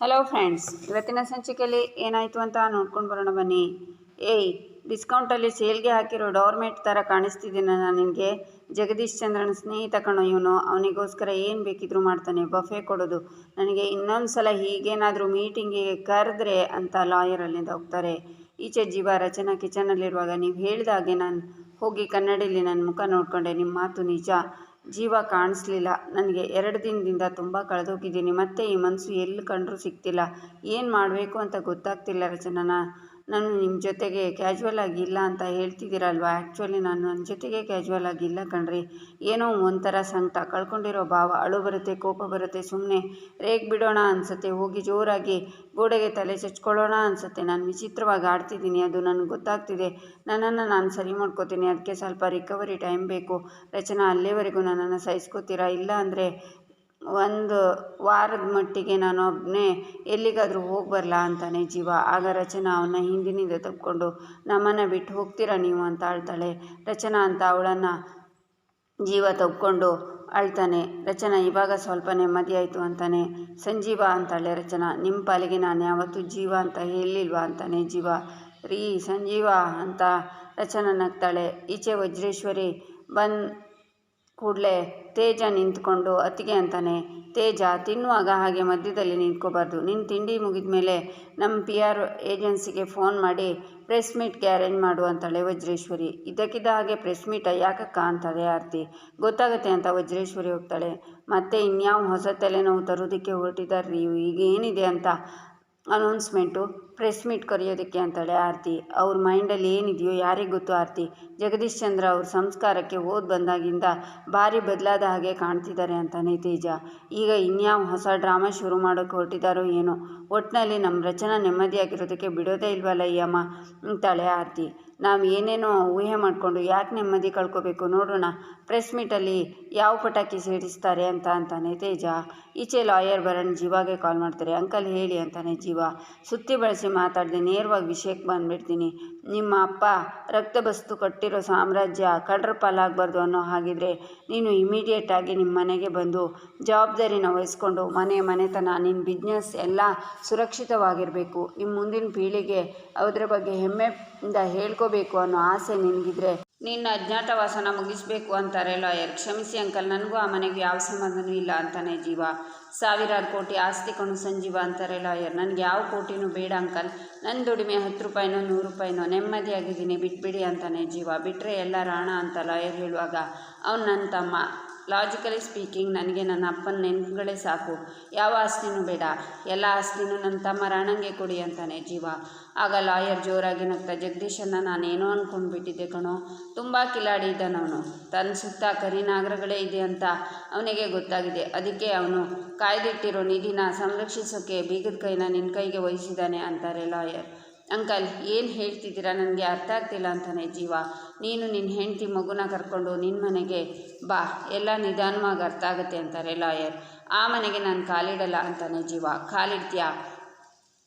Hello friends ಇವತ್ತಿನ ಸಂಚಿಕೆಯಲ್ಲಿ ಏನಾಯಿತು ಅಂತ ನೋಡ್ಕೊಂಡು ಬರೋಣ ಬನ್ನಿ. ಏಯ್ ಡಿಸ್ಕೌಂಟಲ್ಲಿ ಸೇಲ್ಗೆ ಹಾಕಿರೋ ಡೋರ್ಮೆಟ್ ಥರ ಕಾಣಿಸ್ತಿದ್ದೀನ ನಾನು ನಿಮಗೆ ಜಗದೀಶ್ ಚಂದ್ರನ ಸ್ನೇಹಿತ ಕಣೋ ಇವನು. ಅವನಿಗೋಸ್ಕರ ಏನು ಬೇಕಿದ್ರೂ ಮಾಡ್ತಾನೆ. ಬಫೆ ಕೊಡೋದು. ನನಗೆ ಇನ್ನೊಂದು ಸಲ ಹೀಗೇನಾದರೂ ಮೀಟಿಂಗಿಗೆ ಕರೆದ್ರೆ ಅಂತ ಲಾಯರ್ ಅಲ್ಲಿಂದ ಹೋಗ್ತಾರೆ. ಈಚೆ ಜೀವ ರಚನಾ ಕಿಚನಲ್ಲಿರುವಾಗ ನೀವು ಹೇಳಿದ ಹಾಗೆ ನಾನು ಹೋಗಿ ಕನ್ನಡಿಲಿ ನನ್ನ ಮುಖ ನೋಡಿಕೊಂಡೆ. ನಿಮ್ಮ ಮಾತು ನಿಜ. ಜೀವ ಕಾಣಿಸ್ಲಿಲ್ಲ. ನನಗೆ ಎರಡು ದಿನದಿಂದ ತುಂಬ ಕಳೆದೋಗಿದ್ದೀನಿ. ಮತ್ತೆ ಈ ಮನಸ್ಸು ಎಲ್ಲಿ ಕಂಡರೂ ಸಿಗ್ತಿಲ್ಲ. ಏನು ಮಾಡಬೇಕು ಅಂತ ಗೊತ್ತಾಗ್ತಿಲ್ಲ ರಚನಾ ನಾನು ನಿಮ್ಮ ಜೊತೆಗೆ ಕ್ಯಾಶುವಲ್ ಆಗಿಲ್ಲ ಅಂತ ಹೇಳ್ತಿದ್ದೀರಲ್ವಾ? ಆ್ಯಕ್ಚುಲಿ ನಾನು ನನ್ನ ಜೊತೆಗೆ ಕ್ಯಾಶುವಲ್ ಆಗಿಲ್ಲ ಕಣ್ರಿ. ಏನೋ ಒಂಥರ ಸಂಕಟ. ಕಳ್ಕೊಂಡಿರೋ ಭಾವ, ಅಳು ಬರುತ್ತೆ, ಕೋಪ ಬರುತ್ತೆ ಸುಮ್ಮನೆ ರೇಗ್ ಬಿಡೋಣ ಅನಿಸುತ್ತೆ, ಹೋಗಿ ಜೋರಾಗಿ ಗೋಡೆಗೆ ತಲೆ ಚಚ್ಕೊಳ್ಳೋಣ ಅನಿಸುತ್ತೆ. ನಾನು ವಿಚಿತ್ರವಾಗಿ ಆಡ್ತಿದ್ದೀನಿ, ಅದು ನನಗೆ ಗೊತ್ತಾಗ್ತಿದೆ. ನನ್ನನ್ನು ನಾನು ಸರಿ ಮಾಡ್ಕೋತೀನಿ. ಅದಕ್ಕೆ ಸ್ವಲ್ಪ ರಿಕವರಿ ಟೈಮ್ ಬೇಕು. ರಚನಾ, ಅಲ್ಲಿವರೆಗೂ ನನ್ನನ್ನು ಸಹಿಸ್ಕೋತೀರಾ? ಇಲ್ಲ ಅಂದರೆ ಒಂದು ವಾರದ ಮಟ್ಟಿಗೆ ನಾನು ಒಬ್ಬನೇ ಎಲ್ಲಿಗಾದರೂ ಹೋಗಿ ಬರಲಾ ಅಂತಾನೆ ಜೀವ. ಆಗ ರಚನಾ ಅವನ ಹಿಂದಿನಿಂದ ತಕ್ಕೊಂಡು ನಮ್ಮನ್ನು ಬಿಟ್ಟು ಹೋಗ್ತೀರಾ ನೀವು ಅಂತ ಅಳ್ತಾಳೆ ರಚನಾ ಅಂತ ಅವಳನ್ನು ಜೀವ ತಕ್ಕೊಂಡು ಅಳ್ತಾನೆ. ರಚನಾ, ಇವಾಗ ಸ್ವಲ್ಪ ನೆಮ್ಮದಿ ಆಯಿತು ಅಂತಾನೆ. ಸಂಜೀವ ಅಂತಾಳೆ ರಚನಾ ನಿಮ್ಮ ಪಾಲಿಗೆ ನಾನು ಯಾವತ್ತೂ ಜೀವ ಅಂತ ಹೇಳಿಲ್ವಾ ಅಂತಾನೆ ಜೀವ. ರೀ ಸಂಜೀವ ಅಂತ ರಚನಾ ನಗ್ತಾಳೆ. ಈಚೆ ವಜ್ರೇಶ್ವರಿ ಬಂದು ಕೂಡಲೇ ತೇಜ ನಿಂತ್ಕೊಂಡು ಅತ್ತಿಗೆ ಅಂತಾನೆ, ತೇಜ, ತಿನ್ನುವಾಗ ಹಾಗೆ ಮಧ್ಯದಲ್ಲಿ ನಿಂತ್ಕೋಬಾರ್ದು. ನಿನ್ನ ತಿಂಡಿ ಮುಗಿದ ಮೇಲೆ ನಮ್ಮ ಪಿ ಆರ್ ಏಜೆನ್ಸಿಗೆ ಫೋನ್ ಮಾಡಿ ಪ್ರೆಸ್ ಮೀಟ್ಗೆ ಅರೇಂಜ್ ಮಾಡು, ಅಂತಾಳೆ ವಜ್ರೇಶ್ವರಿ. ಇದ್ದಕ್ಕಿದ್ದ ಹಾಗೆ ಪ್ರೆಸ್ ಮೀಟ ಯಾಕಕ್ಕ ಅಂತಾಳೆ ಆರ್ತಿ. ಗೊತ್ತಾಗತ್ತೆ ಅಂತ ವಜ್ರೇಶ್ವರಿ ಹೋಗ್ತಾಳೆ. ಮತ್ತೆ ಇನ್ಯಾವ ಹೊಸ ತಲೆನೋವು ತರೋದಕ್ಕೆ ಹೊರಟಿದ್ದಾರೆ ಈಗ ಏನಿದೆ ಅಂತ ಅನೌನ್ಸ್ಮೆಂಟು ಪ್ರೆಸ್ ಮೀಟ್ ಕರೆಯೋದಕ್ಕೆ ಅಂತಾಳೆ ಆರತಿ. ಅವ್ರ ಮೈಂಡಲ್ಲಿ ಏನಿದೆಯೋ ಯಾರಿಗೆ ಗೊತ್ತು ಆರತಿ. ಜಗದೀಶ್ ಚಂದ್ರ ಅವ್ರ ಸಂಸ್ಕಾರಕ್ಕೆ ಓದ್ ಬಂದಾಗಿಂದ ಭಾರಿ ಬದಲಾದ ಹಾಗೆ ಕಾಣ್ತಿದ್ದಾರೆ ಅಂತಾನೆ ತೇಜ. ಈಗ ಇನ್ಯಾವ ಹೊಸ ಡ್ರಾಮಾ ಶುರು ಮಾಡೋಕ್ಕೆ ಹೊರಟಿದ್ದಾರೋ ಏನೋ. ಒಟ್ಟಿನಲ್ಲಿ ನಮ್ಮ ರಚನಾ ನೆಮ್ಮದಿಯಾಗಿರೋದಕ್ಕೆ ಬಿಡೋದೇ ಇಲ್ವಲ್ಲ ಈ ಅಂತಾಳೆ ಆರತಿ. ನಾವು ಏನೇನೋ ಊಹೆ ಮಾಡಿಕೊಂಡು ಯಾಕೆ ನೆಮ್ಮದಿ ಕಳ್ಕೋಬೇಕು ನೋಡೋಣ. ಪ್ರೆಸ್ ಮೀಟಲ್ಲಿ ಯಾವ ಪಟಾಕಿ ಸೇರಿಸ್ತಾರೆ ಅಂತ ಅಂತಾನೆ ತೇಜ. ಈಚೆ ಲಾಯರ್ ಬರೋಣ ಜೀವಾಗೆ ಕಾಲ್ ಮಾಡ್ತಾರೆ. ಅಂಕಲ್ ಹೇಳಿ ಅಂತಾನೆ ಜೀವ. ಸುತ್ತಿ ಬಳಸಿ ಮಾತಾಡಿದೆ ನೇರವಾಗಿ ವಿಷಯಕ್ಕೆ ಬಂದುಬಿಡ್ತೀನಿ. ನಿಮ್ಮ ಅಪ್ಪ ರಕ್ತ ಬಸ್ತು ಕಟ್ಟಿರೋ ಸಾಮ್ರಾಜ್ಯ ಕಡ್ರ ಪಾಲಾಗಬಾರ್ದು ಅನ್ನೋ ಹಾಗಿದ್ರೆ ನೀನು ಇಮಿಡಿಯೇಟಾಗಿ ನಿಮ್ಮ ಮನೆಗೆ ಬಂದು ಜವಾಬ್ದಾರಿನ ವಹಿಸ್ಕೊಂಡು ಮನೆ ಮನೆತನ ನಿನ್ನ ಬಿಸ್ನೆಸ್ ಎಲ್ಲ ಸುರಕ್ಷಿತವಾಗಿರಬೇಕು. ನಿಮ್ಮ ಮುಂದಿನ ಪೀಳಿಗೆ ಅದರ ಬಗ್ಗೆ ಹೆಮ್ಮೆಯಿಂದ ಹೇಳ್ಕೋಬೇಕು ಅನ್ನೋ ಆಸೆ ನಿನಗಿದ್ರೆ ನಿನ್ನ ಅಜ್ಞಾತವಾಸನ ಮುಗಿಸ್ಬೇಕು ಅಂತಾರೆ ಲಾಯರ್. ಕ್ಷಮಿಸಿ ಅಂಕಲ್, ನನಗೂ ಆ ಮನೆಗೆ ಯಾವ ಸಂಬಂಧನೂ ಇಲ್ಲ ಅಂತಾನೆ ಜೀವ. ಸಾವಿರಾರು ಕೋಟಿ ಆಸ್ತಿ ಕಣು ಸಂಜೀವ ಅಂತಾರೆ ಲಾಯರ್. ನನಗೆ ಯಾವ ಕೋಟಿನೂ ಬೇಡ ಅಂಕಲ್. ನನ್ನ ದುಡಿಮೆ ಹತ್ತು ರೂಪಾಯಿನೋ, ನೂರು ರೂಪಾಯಿನೋ, ನೆಮ್ಮದಿಯಾಗಿದ್ದೀನಿ, ಬಿಟ್ಬಿಡಿ ಅಂತಾನೆ ಜೀವ. ಬಿಟ್ಟರೆ ಎಲ್ಲ ರಾಣ ಅಂತ ಲಾಯರ್ ಹೇಳುವಾಗ, ಅವನು ನನ್ನ ತಮ್ಮ. ಲಾಜಿಕಲಿ ಸ್ಪೀಕಿಂಗ್ ನನಗೆ ನನ್ನ ಅಪ್ಪನ ನೆನಪುಗಳೇ ಸಾಕು. ಯಾವ ಆಸ್ತಿನೂ ಬೇಡ. ಎಲ್ಲ ಆಸ್ತಿನೂ ನನ್ನ ತಮ್ಮ ರಾಣಂಗೆ ಕೊಡಿ ಅಂತಾನೆ ಜೀವ. ಆಗ ಲಾಯರ್ ಜೋರಾಗಿ ನಗ್ತಾ ಜಗದೀಶನ್ನ ನಾನೇನೋ ಅಂದ್ಕೊಂಡ್ಬಿಟ್ಟಿದ್ದೆ ಕಣೋ. ತುಂಬ ಕಿಲಾಡಿ ಇದ್ದಾನವನು ತನ್ನ ಸುತ್ತ ಕರಿನಾಗರಗಳೇ ಇದೆ ಅಂತ ಅವನಿಗೆ ಗೊತ್ತಾಗಿದೆ. ಅದಕ್ಕೆ ಅವನು ಕಾಯ್ದಿಟ್ಟಿರೋ ನಿಧಿನ ಸಂರಕ್ಷಿಸೋಕೆ ಬೀಗದ ಕೈನ ನಿನ್ನ ಕೈಗೆ ವಹಿಸಿದ್ದಾನೆ ಅಂತಾರೆ ಲಾಯರ್ ಅಂಕಲ್, ಏನು ಹೇಳ್ತಿದ್ದೀರಾ? ನನಗೆ ಅರ್ಥ ಆಗ್ತಿಲ್ಲ ಅಂತಾನೆ ಜೀವ. ನೀನು ನಿನ್ನ ಹೆಂಡತಿ ಮಗುನ ಕರ್ಕೊಂಡು ನಿನ್ನ ಮನೆಗೆ ಬಾ. ಎಲ್ಲ ನಿಧಾನವಾಗಿ ಅರ್ಥ ಆಗುತ್ತೆ ಅಂತಾರೆ ಲಾಯರ್. ಆ ಮನೆಗೆ ನಾನು ಕಾಲಿಡಲ್ಲ ಅಂತಾನೆ ಜೀವ. ಕಾಲಿಡ್ತೀಯಾ?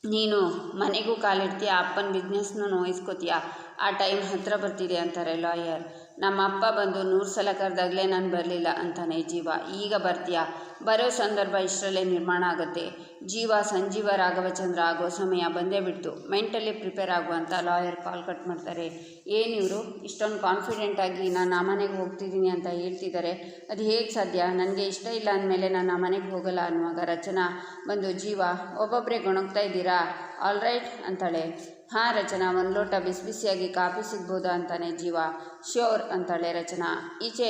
ನೀನು ಮನೆಗೂ ಕಾಲಿಡ್ತೀಯ? ಅಪ್ಪನ ಬಿಸ್ನೆಸ್ನೂ ನೋಯಿಸ್ಕೋತೀಯ? ಆ ಟೈಮ್ ಹತ್ತಿರ ಬರ್ತಿದೆ ಅಂತಾರೆ ಲಾಯರ್. ನಮ್ಮ ಅಪ್ಪ ಬಂದು ನೂರು ಸಲ ಕರೆದಾಗಲೇ ನಾನು ಬರಲಿಲ್ಲ ಅಂತಾನೆ ಜೀವ. ಈಗ ಬರ್ತೀಯಾ? ಬರೋ ಸಂದರ್ಭ ಇಷ್ಟರಲ್ಲೇ ನಿರ್ಮಾಣ ಆಗುತ್ತೆ. ಜೀವ ಸಂಜೀವ ರಾಘವಚಂದ್ರ ಆಗೋ ಸಮಯ ಬಂದೇ ಬಿಡ್ತು. ಮೆಂಟಲಿ ಪ್ರಿಪೇರ್ ಆಗುವಂತ ಲಾಯರ್ ಕಾಲ್ ಕಟ್ ಮಾಡ್ತಾರೆ. ಏನಿವರು ಇಷ್ಟೊಂದು ಕಾನ್ಫಿಡೆಂಟಾಗಿ ನಾನು ಆ ಮನೆಗೆ ಹೋಗ್ತಿದ್ದೀನಿ ಅಂತ ಹೇಳ್ತಿದ್ದಾರೆ ಅದು ಹೇಗೆ ಸಾಧ್ಯ? ನನಗೆ ಇಷ್ಟ ಇಲ್ಲ ಅಂದಮೇಲೆ ನಾನು ಆ ಮನೆಗೆ ಹೋಗಲ್ಲ ಅನ್ನುವಾಗ ರಚನಾ ಬಂದು, ಜೀವ ಒಬ್ಬೊಬ್ಬರೇ ಗೊಣಗ್ತಾ ಇದ್ದೀರಾ? ಆಲ್ ರೈಟ್ ಅಂತಾಳೆ. ಹಾಂ ರಚನಾ ಒಂದು ಲೋಟ ಬಿಸಿ ಬಿಸಿಯಾಗಿ ಕಾಫಿ ಸಿಗ್ಬೋದಾ ಅಂತಾನೆ ಜೀವ. ಶ್ಯೋರ್ ಅಂತಾಳೆ ರಚನಾ. ಈಚೆ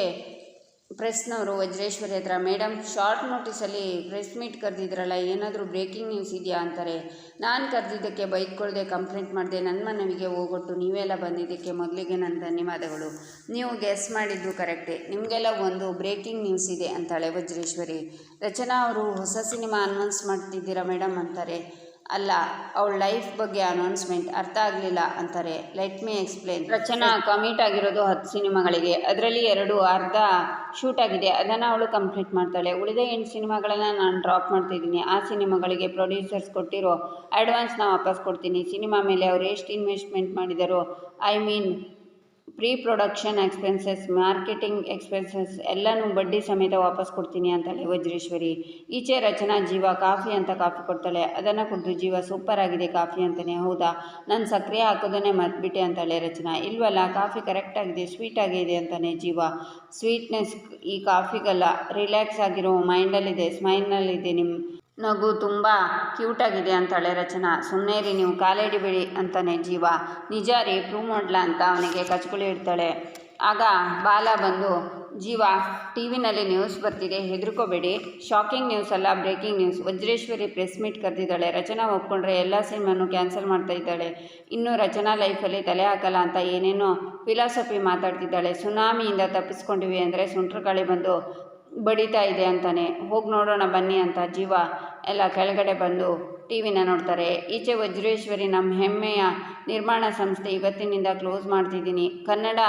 ಪ್ರೆಸ್ನವರು ವಜ್ರೇಶ್ವರಿ ಹತ್ರ ಮೇಡಮ್ ಶಾರ್ಟ್ ನೋಟಿಸಲ್ಲಿ ಪ್ರೆಸ್ ಮೀಟ್ ಕರೆದಿದ್ರಲ್ಲ, ಏನಾದರೂ ಬ್ರೇಕಿಂಗ್ ನ್ಯೂಸ್ ಇದೆಯಾ? ಅಂತಾರೆ. ನಾನು ಕರೆದಿದ್ದಕ್ಕೆ ಬೈಕ್ಕೊಳ್ಳದೆ ಕಂಪ್ಲೇಂಟ್ ಮಾಡಿದೆ ನನ್ನ ಮನವಿಗೆ ಹೋಗೊಟ್ಟು ನೀವೆಲ್ಲ ಬಂದಿದ್ದಕ್ಕೆ ಮೊದಲಿಗೆ ನನ್ನ ಧನ್ಯವಾದಗಳು. ನೀವು ಗೆಸ್ ಮಾಡಿದ್ದು ಕರೆಕ್ಟೇ. ನಿಮಗೆಲ್ಲ ಒಂದು ಬ್ರೇಕಿಂಗ್ ನ್ಯೂಸ್ ಇದೆ, ಅಂತಾಳೆ ವಜ್ರೇಶ್ವರಿ. ರಚನಾ, ಅವರು ಹೊಸ ಸಿನಿಮಾ ಅನೌನ್ಸ್ ಮಾಡ್ತಿದ್ದೀರಾ ಮೇಡಮ್ ಅಂತಾರೆ. ಅಲ್ಲ, ಅವಳ ಲೈಫ್ ಬಗ್ಗೆ ಅನೌನ್ಸ್ಮೆಂಟ್ ಅರ್ಥ ಆಗಲಿಲ್ಲ ಅಂತಾರೆ. Let me explain Rachana commit ಆಗಿರೋದು ಹತ್ತು ಸಿನಿಮಾಗಳಿಗೆ. ಅದರಲ್ಲಿ ಎರಡು ಅರ್ಧ ಶೂಟ್ ಆಗಿದೆ. ಅದನ್ನು ಅವಳು ಕಂಪ್ಲೀಟ್ ಮಾಡ್ತಾಳೆ. ಉಳಿದ ಎಂಟು ಸಿನಿಮಾಗಳನ್ನು ನಾನು ಡ್ರಾಪ್ ಮಾಡ್ತಿದ್ದೀನಿ. ಆ ಸಿನಿಮಾಗಳಿಗೆ ಪ್ರೊಡ್ಯೂಸರ್ಸ್ ಕೊಟ್ಟಿರೋ ಅಡ್ವಾನ್ಸ್ನ ವಾಪಸ್ ಕೊಡ್ತೀನಿ. ಸಿನಿಮಾ ಮೇಲೆ ಅವರು ಎಷ್ಟು investment ಮಾಡಿದಾರೋ I mean pre production expenses marketing expenses ಎಲ್ಲನೂ ಬಡ್ಡಿ ಸಮೇತ ವಾಪಸ್ ಕೊಡ್ತೀನಿ ಅಂತಾಳೆ ವಜ್ರೇಶ್ವರಿ. ಈಚೆ ರಚನಾ ಜೀವ ಕಾಫಿ ಅಂತ ಕಾಫಿ ಕೊಡ್ತಾಳೆ. ಅದನ್ನು ಕುಡಿದು ಜೀವ ಸೂಪರ್ ಆಗಿದೆ ಕಾಫಿ ಅಂತಲೇ ಹೌದಾ? ನಾನು ಸಕ್ಕರೆ ಹಾಕೋದನ್ನೇ ಮರ್ತ್ಬಿಟ್ಟೆ ಅಂತಾಳೆ ರಚನಾ. ಇಲ್ವಲ್ಲ, ಕಾಫಿ ಕರೆಕ್ಟ್ ಆಗಿದೆ ಸ್ವೀಟ್ ಆಗಿದೆ ಅಂತಾನೆ ಜೀವ. ಸ್ವೀಟ್ನೆಸ್ ಈ ಕಾಫಿಗಲ್ಲ ರಿಲ್ಯಾಕ್ಸ್ ಆಗಿರೋ ಮೈಂಡಲ್ಲಿದೆ ಸ್ಮೈಲ್ನಲ್ಲಿದೆ ನಿಮ್ಮ ನಗು ತುಂಬ ಕ್ಯೂಟಾಗಿದೆ ಅಂತಾಳೆ ರಚನಾ. ಸುಮ್ಮನೆ ರೀ ನೀವು ಕಾಲಿಡಿಬೇಡಿ ಅಂತಾನೆ ಜೀವ. ನಿಜ ರೀ ಪ್ರೂವ್ ಮಾಡಲ ಅಂತ ಅವನಿಗೆ ಕಚ್ಕುಳಿ ಇಡ್ತಾಳೆ. ಆಗ ಬಾಲ ಬಂದು, ಜೀವ ಟಿ ವಿನಲ್ಲಿ ನ್ಯೂಸ್ ಬರ್ತಿದೆ, ಹೆದರ್ಕೋಬೇಡಿ. ಶಾಕಿಂಗ್ ನ್ಯೂಸ್ ಅಲ್ಲ, breaking news. Vajreshwari press meet ಕರೆದಿದ್ದಾಳೆ. Rachana ಒಪ್ಕೊಂಡ್ರೆ ಎಲ್ಲ ಸಿನಿಮಾನು ಕ್ಯಾನ್ಸಲ್ ಮಾಡ್ತಾ ಇದ್ದಾಳೆ. ಇನ್ನು ರಚನಾ ಲೈಫಲ್ಲಿ ತಲೆ ಹಾಕಲ್ಲ ಅಂತ ಏನೇನೋ ಫಿಲಾಸಫಿ ಮಾತಾಡ್ತಿದ್ದಾಳೆ. ಸುನಾಮಿಯಿಂದ ತಪ್ಪಿಸ್ಕೊಂಡಿವಿ ಅಂದರೆ ಸುಂಟ್ರ ಗಾಳಿ ಬಂದು ಬಡಿತಾ ಇದೆ ಅಂತಾನೆ. ಹೋಗಿ ನೋಡೋಣ ಬನ್ನಿ ಅಂತ ಜೀವ ಎಲ್ಲ ಕೆಳಗಡೆ ಬಂದು ಟಿ ವಿನ ನೋಡ್ತಾರೆ. ಈಚೆ ವಜ್ರೇಶ್ವರಿ ನಮ್ಮ ಹೆಮ್ಮೆಯ ನಿರ್ಮಾಣ ಸಂಸ್ಥೆ ಇವತ್ತಿನಿಂದ ಕ್ಲೋಸ್ ಮಾಡ್ತಿದ್ದೀನಿ. ಕನ್ನಡ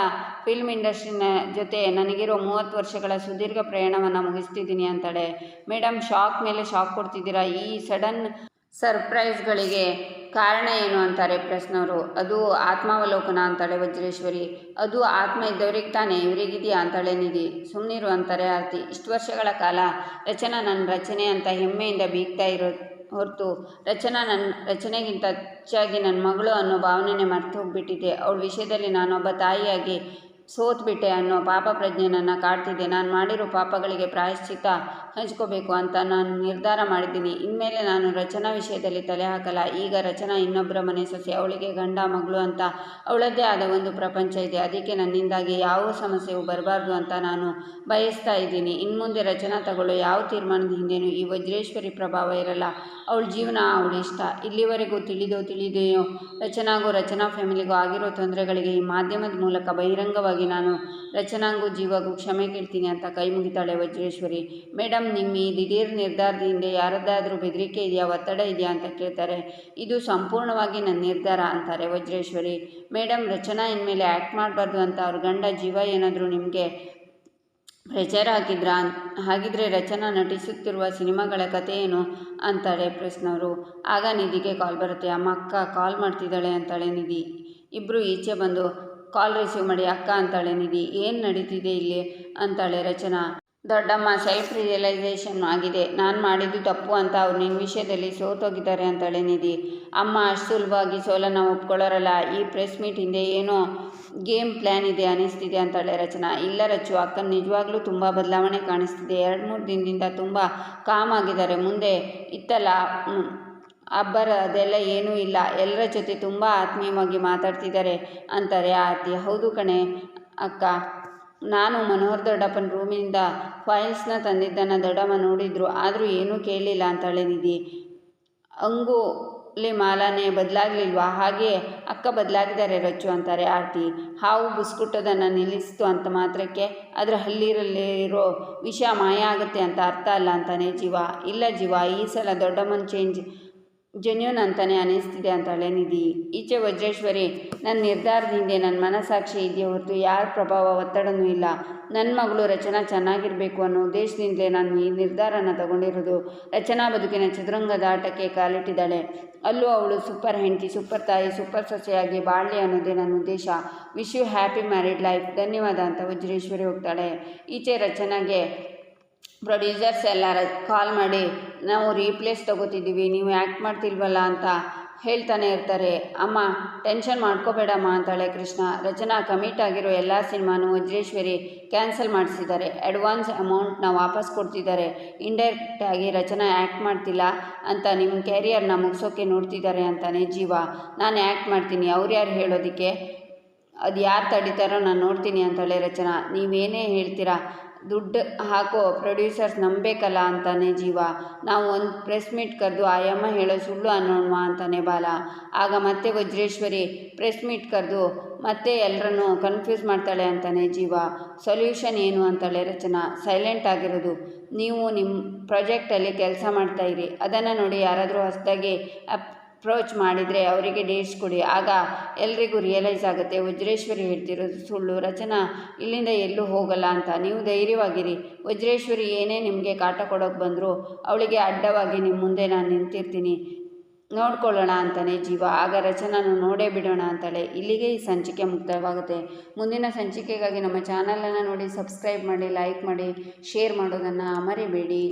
ಫಿಲ್ಮ್ ಇಂಡಸ್ಟ್ರಿನ ಜೊತೆ ನನಗಿರೋ ಮೂವತ್ತು ವರ್ಷಗಳ ಸುದೀರ್ಘ ಪ್ರಯಾಣವನ್ನು ಮುಗಿಸ್ತಿದ್ದೀನಿ ಅಂತಾಳೆ. ಮೇಡಮ್ ಶಾಕ್ ಮೇಲೆ ಶಾಕ್ ಕೊಡ್ತಿದ್ದೀರಾ? ಈ ಸಡನ್ ಸರ್ಪ್ರೈಸ್ಗಳಿಗೆ ಕಾರಣ ಏನು ಅಂತಾರೆ ಪ್ರಶ್ನವರು? ಅದು ಆತ್ಮಾವಲೋಕನ ಅಂತಾಳೆ ವಜ್ರೇಶ್ವರಿ. ಅದು ಆತ್ಮ ಇದ್ದವ್ರಿಗೆ ತಾನೇ ಇವರಿಗಿದೆಯಾ ಅಂತಾಳೆ ನಿಧಿ. ಸುಮ್ಮನಿರು ಅಂತಾರೆ ಆರತಿ. ಇಷ್ಟು ವರ್ಷಗಳ ಕಾಲ ರಚನಾ ನನ್ನ ರಚನೆ ಅಂತ ಹೆಮ್ಮೆಯಿಂದ ಬೀಗ್ತಾ ಇರೋ ಹೊರತು ರಚನಾ ನನ್ನ ರಚನೆಗಿಂತ ಹೆಚ್ಚಾಗಿ ನನ್ನ ಮಗಳು ಅನ್ನೋ ಭಾವನೆ ಮರೆತು ಹೋಗ್ಬಿಟ್ಟಿದೆ. ಅವಳ ವಿಷಯದಲ್ಲಿ ನಾನೊಬ್ಬ ತಾಯಿಯಾಗಿ ಸೋತ್ಬಿಟ್ಟೆ ಅನ್ನೋ ಪಾಪ ಪ್ರಜ್ಞೆ ನನ್ನ ಕಾಡ್ತಿದೆ ನಾನು ಮಾಡಿರೋ ಪಾಪಗಳಿಗೆ ಪ್ರಾಯಶ್ಚಿತ್ತ ಹಂಚ್ಕೋಬೇಕು ಅಂತ ನಾನು ನಿರ್ಧಾರ ಮಾಡಿದ್ದೀನಿ. ಇನ್ಮೇಲೆ ನಾನು ರಚನಾ ವಿಷಯದಲ್ಲಿ ತಲೆ ಹಾಕಲ್ಲ. ಈಗ ರಚನಾ ಇನ್ನೊಬ್ಬರ ಮನೆ ಸೊಸೆ, ಅವಳಿಗೆ ಗಂಡ, ಮಗಳು ಅಂತ ಅವಳದ್ದೇ ಆದ ಒಂದು ಪ್ರಪಂಚ ಇದೆ. ಅದಕ್ಕೆ ನನ್ನಿಂದಾಗಿ ಯಾವ ಸಮಸ್ಯೆಯೂ ಬರಬಾರ್ದು ಅಂತ ನಾನು ಬಯಸ್ತಾ ಇದ್ದೀನಿ. ಇನ್ಮುಂದೆ ರಚನಾ ತಗೊಳ್ಳೋ ಯಾವ ತೀರ್ಮಾನದ ಹಿಂದೆಯೂ ಈ ವಜ್ರೇಶ್ವರಿ ಪ್ರಭಾವ ಇರಲ್ಲ. ಅವಳ ಜೀವನ ಅವಳ ಇಷ್ಟ. ಇಲ್ಲಿವರೆಗೂ ತಿಳಿದೋ ತಿಳಿದೆಯೋ, ರಚನಾಗೂ ರಚನಾ ಫ್ಯಾಮಿಲಿಗೂ ಆಗಿರೋ ತೊಂದರೆಗಳಿಗೆ ಈ ಮಾಧ್ಯಮದ ಮೂಲಕ ಬಹಿರಂಗವಾಗಿ ನಾನು ರಚನಾಂಗೂ ಜೀವಗೂ ಕ್ಷಮೆ ಕೇಳ್ತೀನಿ ಅಂತ ಕೈ ಮುಗಿತಾಳೆ ವಜ್ರೇಶ್ವರಿ. ಮೇಡಮ್ ನಿಮ್ಮ ಈ ದಿಢೀರ್ ನಿರ್ಧಾರದಿಂದ ಯಾರದ್ದಾದರೂ ಬೆದರಿಕೆ ಇದೆಯಾ, ಒತ್ತಡ ಇದೆಯಾ ಅಂತ ಕೇಳ್ತಾರೆ. ಇದು ಸಂಪೂರ್ಣವಾಗಿ ನನ್ನ ನಿರ್ಧಾರ ಅಂತಾರೆ ವಜ್ರೇಶ್ವರಿ. ಮೇಡಮ್ ರಚನಾ ಇನ್ಮೇಲೆ ಆ್ಯಕ್ಟ್ ಮಾಡಬಾರ್ದು ಅಂತ ಅವ್ರ ಗಂಡ ಜೀವ ಏನಾದರೂ ನಿಮಗೆ ಪ್ರೆಚರ್ ಹಾಕಿದ್ರಾ? ಹಾಗಿದ್ರೆ ರಚನಾ ನಟಿಸುತ್ತಿರುವ ಸಿನಿಮಾಗಳ ಕಥೆ ಏನು? ಅಂತಾಳೆ ಪ್ರೆಸ್ನವರು ಆಗ ನಿಧಿಗೆ ಕಾಲ್ ಬರುತ್ತೆ. ಅಮ್ಮ, ಅಕ್ಕ ಕಾಲ್ ಮಾಡ್ತಿದ್ದಾಳೆ ಅಂತಾಳೆ ನಿಧಿ. ಇಬ್ಬರು ಈಚೆ ಬಂದು, ಕಾಲ್ ರಿಸೀವ್ ಮಾಡಿ ಅಕ್ಕ ಅಂತಾಳೆ ನಿಧಿ. ಏನು ನಡೀತಿದೆ ಇಲ್ಲಿ? ಅಂತಾಳೆ ರಚನಾ. ದೊಡ್ಡಮ್ಮ ಸೆಲ್ಫ್ ರಿಯಲೈಸೇಷನ್ ಆಗಿದೆ. ನಾನು ಮಾಡಿದ್ದು ತಪ್ಪು ಅಂತ ಅವ್ರು ನಿನ್ನ ವಿಷಯದಲ್ಲಿ ಸೋತೋಗಿದ್ದಾರೆ ಅಂತಾಳೆ ನಿಧಿ. ಅಮ್ಮ ಅಷ್ಟು ಸುಲಭವಾಗಿ ಸೋಲನ್ನು ಒಪ್ಕೊಳ್ಳೋರಲ್ಲ. ಈ ಪ್ರೆಸ್ ಮೀಟ್ ಹಿಂದೆ ಏನೋ ಗೇಮ್ ಪ್ಲ್ಯಾನ್ ಇದೆ ಅನಿಸ್ತಿದೆ ಅಂತಾಳೆ ರಚನಾ. ಇಲ್ಲ ರಚು ಅಕ್ಕನ ನಿಜವಾಗ್ಲೂ ತುಂಬ ಬದಲಾವಣೆ ಕಾಣಿಸ್ತಿದೆ. ಎರಡು ಮೂರು ದಿನದಿಂದ ತುಂಬ ಕಾಮ್ ಆಗಿದ್ದಾರೆ. ಮುಂದೆ ಇತ್ತಲ್ಲ ಅಬ್ಬರ, ಅದೆಲ್ಲ ಏನೂ ಇಲ್ಲ. ಎಲ್ಲರ ಜೊತೆ ತುಂಬ ಆತ್ಮೀಯವಾಗಿ ಮಾತಾಡ್ತಿದ್ದಾರೆ ಅಂತಾರೆ ಆರತಿ. ಹೌದು ಕಣೆ ಅಕ್ಕ. ನಾನು ಮನೋಹರ್ ದೊಡ್ಡಪ್ಪನ ರೂಮಿಂದ ಫೈಲ್ಸ್ನ ತಂದಿದ್ದನ್ನು ದೊಡ್ಡಮ್ಮ ನೋಡಿದ್ರು, ಆದರೂ ಏನೂ ಕೇಳಲಿಲ್ಲ ಅಂತಾಳೆ ನಿಧಿ ಅಂಗುಲಿ ಮಾಲಾನೇ ಬದಲಾಗಲಿಲ್ವಾ? ಹಾಗೆ ಅಕ್ಕ ಬದಲಾಗಿದ್ದಾರೆ ರಚ್ಚು ಅಂತಾರೆ ಆರತಿ. ಹಾವು ಬುಸ್ಕುಟ್ಟೋದನ್ನು ನಿಲ್ಲಿಸ್ತು ಅಂತ ಮಾತ್ರಕ್ಕೆ ಅದರ ಹಲ್ಲಿರಲ್ಲಿರೋ ವಿಷ ಮಾಯ ಆಗುತ್ತೆ ಅಂತ ಅರ್ಥ ಅಲ್ಲ ಅಂತಾನೆ ಜೀವ. ಇಲ್ಲ ಜೀವ, ಈ ಸಲ ದೊಡ್ಡಮ್ಮನ ಚೇಂಜ್ ಜೆನ್ಯೂನ್ ಅಂತಾನೆ ಅನಿಸ್ತಿದೆ ಅಂತಾಳೆ ನಿಧಿ ಈಚೆ ವಜ್ರೇಶ್ವರಿ ನನ್ನ ನಿರ್ಧಾರದಿಂದ ನನ್ನ ಮನಸ್ಸಾಕ್ಷಿ ಇದೆಯೇ ಹೊರತು ಯಾರ ಪ್ರಭಾವ ಒತ್ತಡನೂ ಇಲ್ಲ. ನನ್ನ ಮಗಳು ರಚನಾ ಚೆನ್ನಾಗಿರಬೇಕು ಅನ್ನೋ ಉದ್ದೇಶದಿಂದಲೇ ನಾನು ಈ ನಿರ್ಧಾರನ ತಗೊಂಡಿರೋದು. ರಚನಾ ಬದುಕಿನ ಚದುರಂಗದ ಆಟಕ್ಕೆ ಕಾಲಿಟ್ಟಿದ್ದಾಳೆ. ಅಲ್ಲೂ ಅವಳು ಸೂಪರ್ ಹೆಂಡತಿ, ಸೂಪರ್ ತಾಯಿ, ಸೂಪರ್ ಸೊಸೆಯಾಗಿ ಬಾಳಲಿ ಅನ್ನೋದೇ ನನ್ನ ಉದ್ದೇಶ. Wish you happy married life, ಧನ್ಯವಾದ ಅಂತ ವಜ್ರೇಶ್ವರಿ ಹೋಗ್ತಾಳೆ. ಈಚೆ ರಚನಾಗೆ ಪ್ರೊಡ್ಯೂಸರ್ಸ್ ಎಲ್ಲರ ಕಾಲ್ ಮಾಡಿ, ನಾವು ರೀಪ್ಲೇಸ್ ತಗೋತಿದ್ದೀವಿ, ನೀವು ಆ್ಯಕ್ಟ್ ಮಾಡ್ತಿಲ್ವಲ್ಲ ಅಂತ ಹೇಳ್ತಾನೆ ಇರ್ತಾರೆ. ಅಮ್ಮ ಟೆನ್ಷನ್ ಮಾಡ್ಕೋಬೇಡಮ್ಮ ಅಂತಾಳೆ ಕೃಷ್ಣ. ರಚನಾ ಕಮಿಟ್ ಆಗಿರೋ ಎಲ್ಲ ಸಿನಿಮಾನು ವಜ್ರೇಶ್ವರಿ ಕ್ಯಾನ್ಸಲ್ ಮಾಡಿಸಿದ್ದಾರೆ. ಅಡ್ವಾನ್ಸ್ ಅಮೌಂಟ್ನ ವಾಪಸ್ ಕೊಡ್ತಿದ್ದಾರೆ. ಇಂಡೈರೆಕ್ಟಾಗಿ ರಚನಾ ಆ್ಯಕ್ಟ್ ಮಾಡ್ತಿಲ್ಲ ಅಂತ ನಿಮ್ಮ ಕ್ಯಾರಿಯರ್ನ ಮುಗಿಸೋಕೆ ನೋಡ್ತಿದ್ದಾರೆ ಅಂತಾನೆ ಜೀವ. ನಾನು ಆ್ಯಕ್ಟ್ ಮಾಡ್ತೀನಿ, ಅವ್ರು ಯಾರು ಹೇಳೋದಕ್ಕೆ? ಅದು ಯಾರು ತಡಿತಾರೋ ನಾನು ನೋಡ್ತೀನಿ ಅಂತಾಳೆ ರಚನಾ. ನೀವೇನೇ ಹೇಳ್ತೀರಾ? ದುಡ್ಡು ಹಾಕೋ ಪ್ರೊಡ್ಯೂಸರ್ಸ್ ನಂಬೇಕಲ್ಲ ಅಂತಾನೆ ಜೀವ. ನಾವು ಒಂದು ಪ್ರೆಸ್ ಮೀಟ್ ಕರೆದು ಆಯಮ್ಮ ಹೇಳೋ ಸುಳ್ಳು ಅನ್ನೋಣ ಅಂತಾನೆ ಬಾಲ. ಆಗ ಮತ್ತೆ ವಜ್ರೇಶ್ವರಿ ಪ್ರೆಸ್ ಮೀಟ್ ಕರೆದು, ಮತ್ತೆ ಎಲ್ಲರನ್ನೂ ಕನ್ಫ್ಯೂಸ್ ಮಾಡ್ತಾಳೆ ಅಂತಾನೆ ಜೀವ. ಸೊಲ್ಯೂಷನ್ ಏನು ಅಂತಾಳೆ ರಚನಾ? ಸೈಲೆಂಟ್ ಆಗಿರೋದು. ನೀವು ನಿಮ್ಮ ಪ್ರಾಜೆಕ್ಟಲ್ಲಿ ಕೆಲಸ ಮಾಡ್ತಾಯಿರಿ ಅದನ್ನು ನೋಡಿ ಯಾರಾದರೂ ಹೊಸದಾಗಿ ಅಪ್ರೋಚ್ ಮಾಡಿದರೆ ಅವರಿಗೆ ಡೇಟ್ಸ್ ಕೊಡಿ. ಆಗ ಎಲ್ರಿಗೂ ರಿಯಲೈಸ್ ಆಗುತ್ತೆ, ವಜ್ರೇಶ್ವರಿ ಹೇಳ್ತಿರೋದು ಸುಳ್ಳು, ರಚನಾ ಇಲ್ಲಿಂದ ಎಲ್ಲೂ ಹೋಗಲ್ಲ ಅಂತ. ನೀವು ಧೈರ್ಯವಾಗಿರಿ. ವಜ್ರೇಶ್ವರಿ ಏನೇ ನಿಮಗೆ ಕಾಟ ಕೊಡೋಕೆ ಬಂದರೂ, ಅವಳಿಗೆ ಅಡ್ಡವಾಗಿ ನಿಮ್ಮ ಮುಂದೆ ನಾನು ನಿಂತಿರ್ತೀನಿ. ನೋಡ್ಕೊಳ್ಳೋಣ ಅಂತಾನೆ ಜೀವ. ಆಗ ರಚನಾನು ನೋಡೇ ಬಿಡೋಣ ಅಂತಾಳೆ. ಇಲ್ಲಿಗೆ ಈ ಸಂಚಿಕೆ ಮುಕ್ತಾಯವಾಗುತ್ತೆ ಮುಂದಿನ ಸಂಚಿಕೆಗಾಗಿ ನಮ್ಮ ಚಾನಲನ್ನು ನೋಡಿ ಸಬ್ಸ್ಕ್ರೈಬ್ ಮಾಡಿ ಲೈಕ್ ಮಾಡಿ ಶೇರ್ ಮಾಡೋದನ್ನು ಮರಿಬೇಡಿ.